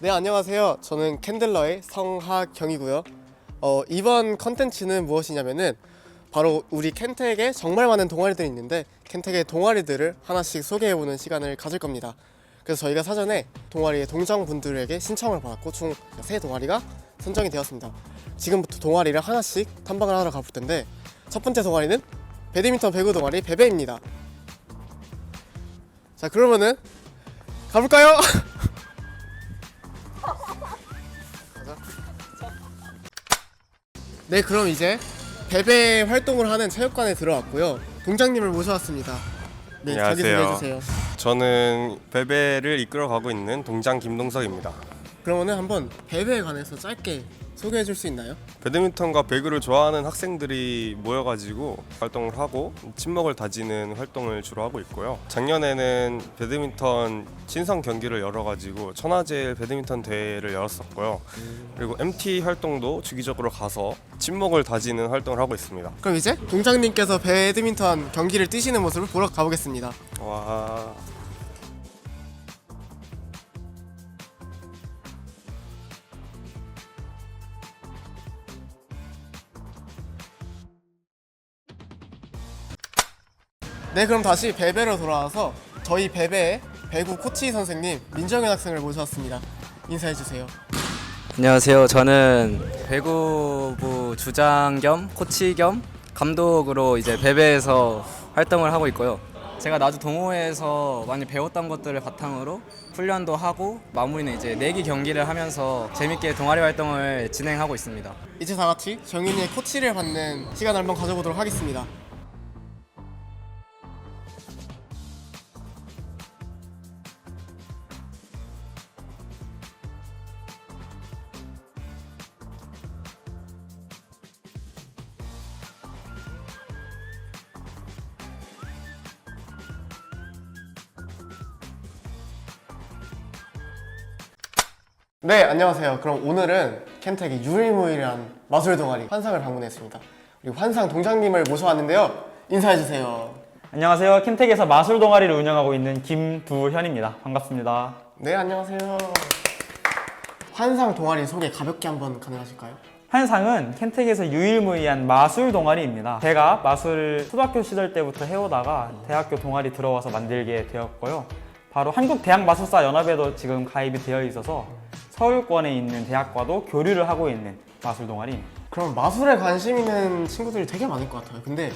네 안녕하세요. 저는 캔들러의 성하경이고요. 어, 이번 컨텐츠는 무엇이냐면은 바로 우리 캔텍에 정말 많은 동아리들이 있는데 캔텍의 동아리들을 하나씩 소개해보는 시간을 가질 겁니다. 그래서 저희가 사전에 동아리의 동장분들에게 신청을 받았고 총 세 동아리가 선정이 되었습니다. 지금부터 동아리를 하나씩 탐방을 하러 가볼 텐데 첫 번째 동아리는 배드민턴 배구 동아리 베베입니다. 자 그러면은 가볼까요? 네, 그럼 이제 베베 활동을 하는 체육관에 들어왔고요. 동장님을 모셔왔습니다. 네, 안녕하세요. 해주세요. 저는 베베를 이끌어가고 있는 동장 김동석입니다. 그러면은 한번 베베에 관해서 짧게 소개해 줄 수 있나요? 배드민턴과 배구를 좋아하는 학생들이 모여가지고 활동을 하고 친목을 다지는 활동을 주로 하고 있고요. 작년에는 배드민턴 친선 경기를 열어가지고 천하제일 배드민턴 대회를 열었었고요. 그리고 MT 활동도 주기적으로 가서 친목을 다지는 활동을 하고 있습니다. 그럼 이제 동장님께서 배드민턴 경기를 뛰시는 모습을 보러 가보겠습니다. 와. 네, 그럼 다시 베베로 돌아와서 저희 베베의 배구 코치 선생님 민정현 학생을 모셔왔습니다. 인사해주세요. 안녕하세요. 저는 배구부 주장 겸 코치 겸 감독으로 이제 베베에서 활동을 하고 있고요. 제가 나주 동호회에서 많이 배웠던 것들을 바탕으로 훈련도 하고 마무리는 이제 내기 경기를 하면서 재밌게 동아리 활동을 진행하고 있습니다. 이제 다 같이 정윤이의 코치를 받는 시간을 한번 가져보도록 하겠습니다. 네, 안녕하세요. 그럼 오늘은 켄텍의 유일무이한 마술 동아리 환상을 방문했습니다. 그리고 환상 동장님을 모셔왔는데요. 인사해주세요. 안녕하세요. 킨텍에서 마술 동아리를 운영하고 있는 김두현입니다. 반갑습니다. 네, 안녕하세요. 환상 동아리 소개 가볍게 한번 가능하실까요? 환상은 켄텍에서 유일무이한 마술 동아리입니다. 제가 마술을 초등학교 시절 때부터 해오다가 대학교 동아리 들어와서 만들게 되었고요. 바로 한국대학마술사 연합에도 지금 가입이 되어 있어서 서울권에 있는 대학과도 교류를 하고 있는 마술 동아리입니다. 그럼 마술에 관심 있는 친구들이 되게 많을 것 같아요. 근데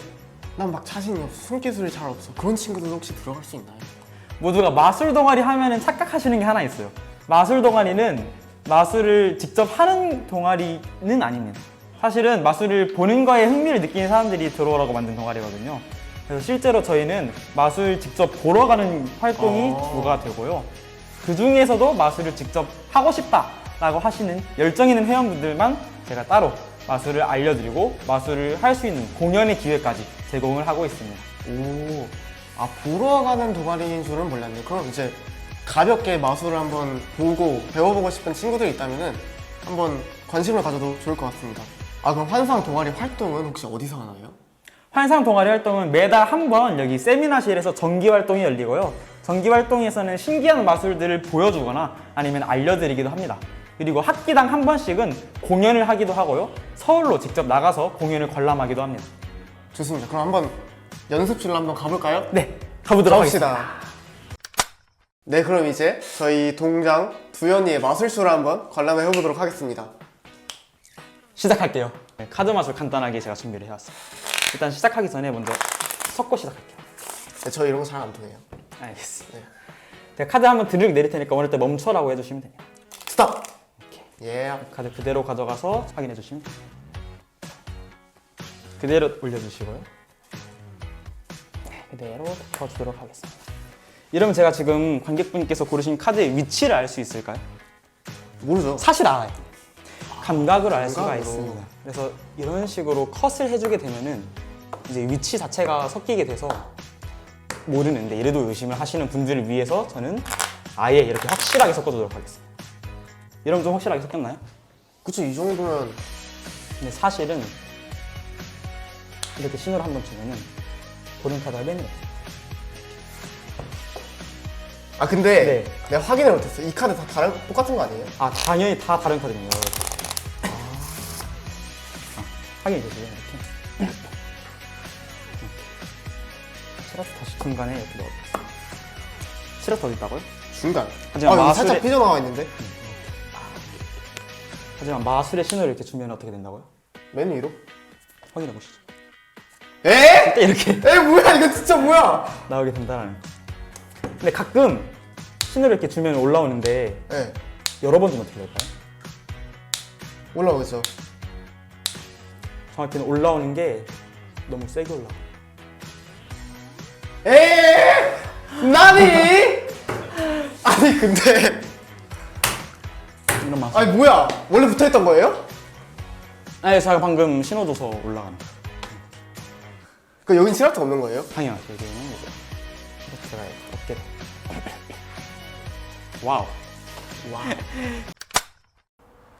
난 막 자신이 없어, 손기술이 잘 없어. 그런 친구들 혹시 들어갈 수 있나요? 모두가 마술 동아리 하면은 착각하시는 게 하나 있어요. 마술 동아리는 마술을 직접 하는 동아리는 아닙니다. 사실은 마술을 보는 거에 흥미를 느끼는 사람들이 들어오라고 만든 동아리거든요. 그래서 실제로 저희는 마술 직접 보러 가는 활동이 아. 주가 되고요. 그 중에서도 마술을 직접 하고 싶다라고 하시는 열정 있는 회원분들만 제가 따로 마술을 알려드리고 마술을 할 수 있는 공연의 기회까지 제공을 하고 있습니다. 오, 아 보러 가는 동아리인 줄은 몰랐네요. 그럼 이제 가볍게 마술을 한번 보고 배워보고 싶은 친구들이 있다면은 한번 관심을 가져도 좋을 것 같습니다. 아 그럼 환상 동아리 활동은 혹시 어디서 하나요? 환상 동아리 활동은 매달 한 번 여기 세미나실에서 정기 활동이 열리고요. 정기 활동에서는 신기한 마술들을 보여주거나 아니면 알려드리기도 합니다. 그리고 학기당 한 번씩은 공연을 하기도 하고요. 서울로 직접 나가서 공연을 관람하기도 합니다. 좋습니다. 그럼 한번 연습실로 한번 가볼까요? 네, 가보도록 하겠습니다. 가봅시다. 네, 그럼 이제 저희 동장 두현이의 마술쇼를 한번 관람해 보도록 하겠습니다. 시작할게요. 네, 카드 마술 간단하게 제가 준비를 해왔어요. 일단 시작하기 전에 먼저 섞고 시작할게요. 네, 저 이런 거 잘 안 통해요. 알겠습니다. 제가 카드 한번 드르륵 내릴 테니까 원할 때 멈춰라고 해주시면 됩니다. 스탑! 예. 카드 그대로 가져가서 확인해 주시면. 그대로 올려주시고요. 네, 그대로 덮어주도록 하겠습니다. 이러면 제가 지금 관객분께서 고르신 카드의 위치를 알 수 있을까요? 모르죠. 사실 알아요. 감각으로 알 수가 감각으로. 있습니다. 그래서 이런 식으로 컷을 해주게 되면은 이제 위치 자체가 섞이게 돼서 모르는데 이래도 의심을 하시는 분들을 위해서 저는 아예 이렇게 확실하게 섞어주도록 하겠습니다. 이러면 좀 확실하게 섞였나요? 그쵸, 이 정도면 근데 사실은 이렇게 신호를 한 번 주면은 보는 카드가 맨 위에 아 근데 네. 내가 확인을 못했어. 이 카드 다 다른 똑같은 거 아니에요? 아 당연히 다 다른 카드입니다 아, 확인해 주세요 이렇게 시라스 다시 중간에 이렇게 넣어주세요 시라스 어디 있다고요? 중간. 하지만 아, 여기 마술의- 살짝 삐져나와 있는데 하지만 마술의 신호를 이렇게 주면 어떻게 된다고요? 맨 위로. 확인해 보시죠 에? 이렇게 에 뭐야 이거 진짜 뭐야? 나오게 된다는 근데 가끔 신호를 이렇게 주면 올라오는데 예. 여러 번 주면 어떻게 될까요? 올라오죠. 정확히는 올라오는 게 너무 세게 올라와 에? 나니? 아니 근데 이런 마술 아니 뭐야? 원래 붙어있던 거예요? 아니 제가 방금 신호 줘서 거그 여긴 시라트 없는 거예요? 당연하죠 여기는 이제 이렇게 제가 어깨를 와우 와우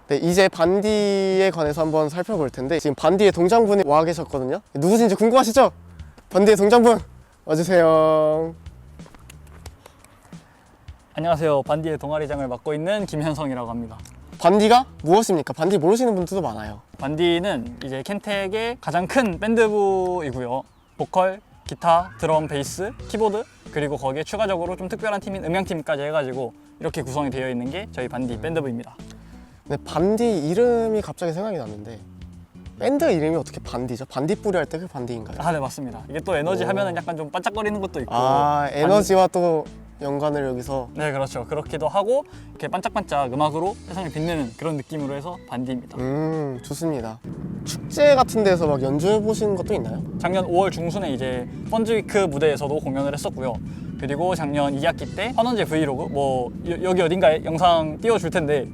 네, 이제 반디에 관해서 한번 살펴볼 텐데 지금 반디의 동장분이 와 계셨거든요. 누구신지 궁금하시죠? 반디의 동장분 와주세요. 안녕하세요. 반디의 동아리장을 맡고 있는 김현성이라고 합니다. 반디가 무엇입니까? 반디 모르시는 분들도 많아요. 반디는 이제 켄텍의 가장 큰 밴드부이고요. 보컬, 기타, 드럼, 베이스, 키보드 그리고 거기에 추가적으로 좀 특별한 팀인 음향팀까지 해가지고 이렇게 구성이 되어 있는 게 저희 반디 밴드부입니다. 근데 반디 이름이 갑자기 생각이 났는데 밴드 이름이 어떻게 반디죠? 반디 뿌리 할 때 그 반디인가요? 아, 네 맞습니다. 이게 또 에너지 하면은 약간 좀 반짝거리는 것도 있고. 아 에너지와 또 연관을 여기서 네 그렇죠. 그렇기도 하고 이렇게 반짝반짝 음악으로 세상을 빛내는 그런 느낌으로 해서 반디입니다. 음 좋습니다. 축제 같은 데서 막 연주해 보신 것도 있나요? 작년 5월 중순에 이제 펀즈위크 무대에서도 공연을 했었고요. 그리고 작년 2학기 때 환원제 브이로그 뭐 여, 여기 어딘가에 영상 띄워줄 텐데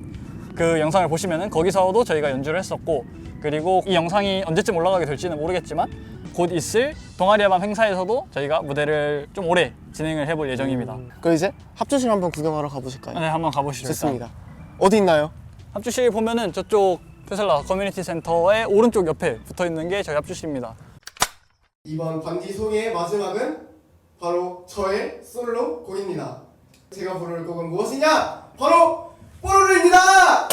그 영상을 보시면은 거기서도 저희가 연주를 했었고 그리고 이 영상이 언제쯤 올라가게 될지는 모르겠지만 곧 있을 동아리의 밤 행사에서도 저희가 무대를 좀 오래 진행을 해볼 예정입니다. 그럼 이제 합주실 한번 구경하러 가보실까요? 네, 한번 가보시죠. 좋습니다. 어디 있나요? 합주실 보면은 저쪽 테슬라 커뮤니티 센터의 오른쪽 옆에 붙어 있는 게 저희 합주실입니다. 이번 반디 소개의 마지막은 바로 저의 솔로 곡입니다. 제가 부를 곡은 무엇이냐? 바로 뽀로로입니다!